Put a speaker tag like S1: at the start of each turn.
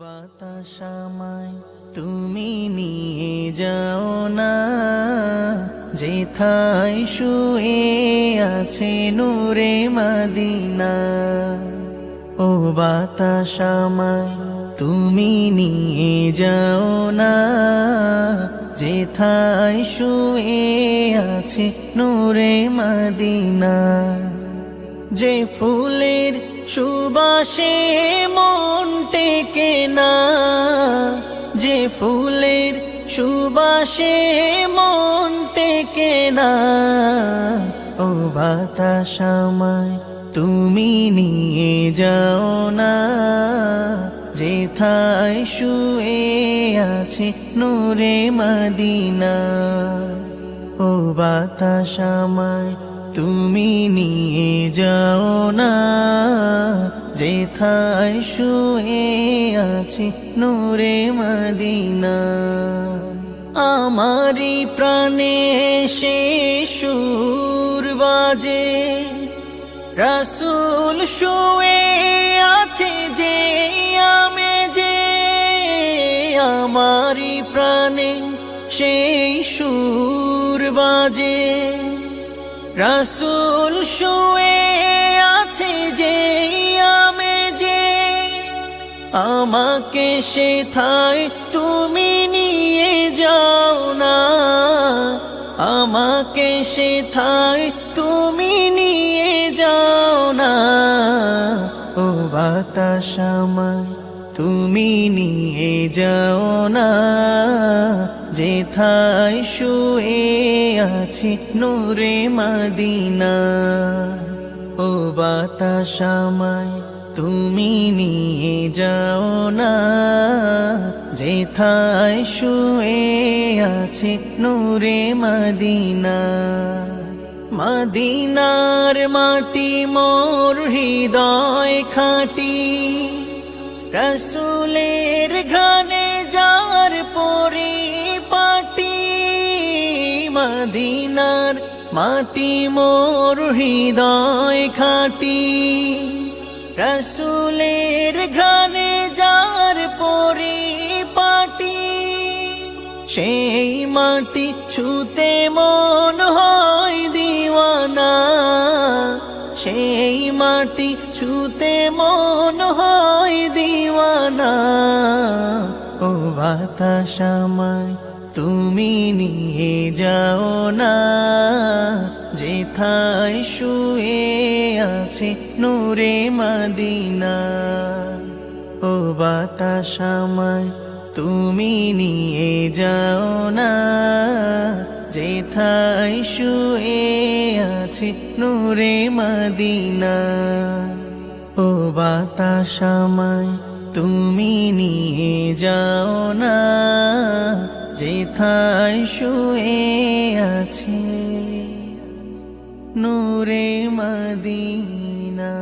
S1: বাতাসামায় তুমি নিয়ে যাও না। যেথায় শুয়ে আছে নূরে মাদিনা। ও বাতাসামায় তুমি নিয়ে যাও না। যেথায় শুয়ে আছে নূরে মাদিনা। যে ফুলের সুবাসে মন টেকে না, যে ফুলের সুবাসে মন টেকে না। ও বাতাসামায় তুমি নিয়ে যাও না যেথায় শুয়ে আছে নূরে মদিনা। ও বাতাসামায় তুমি নিয়ে যাও না, যেথায় শুয়ে আছে নূরে মদিনা। আমারি প্রাণে সে সুর বাজে, রসুল শুয়ে আছে যে আমি যে। আমারি প্রাণে সেই সুর বাজে। রসুল শুয়ে আছে যে আমি যে, আমাকে সে থাই তুমি নিয়ে যাও না। আমাকে সে থাই তুমি নিয়ে যাও না। ও বাতাসামায় তুমি নিয়ে যাও না, যেথায় শুয়ে আছে নূরে মদিনা। ও বাতাসামায় তুমি নিয়ে যাও না, যেথায় শুয়ে আছে নূরে মদিনা। মদিনার মাটি মোর হৃদয় খাটি। রসুলের ঘানে যার পরি পাটি, মদিনার মাটি মোর হৃদয় খাটি। রসুলের ঘানে যার পরি পাটি, সেই মাটি ছুতে মন হয় দিওয়ানা। সেই মাটি ছুতে মন হয় দিওয়ানা, ও বাতাসামায়, তুমি নিয়ে যাও না যেথায় শুয়ে আছে নূরে মদিনা, ও বাতাসামায়, তুমি নিয়ে যাও না যেথায় শুয়ে আছে নূরে মদিনা। ও বাতাসময় তুমি নিয়ে যাও না যেথায় শুয়ে আছে নূরে মদিনা।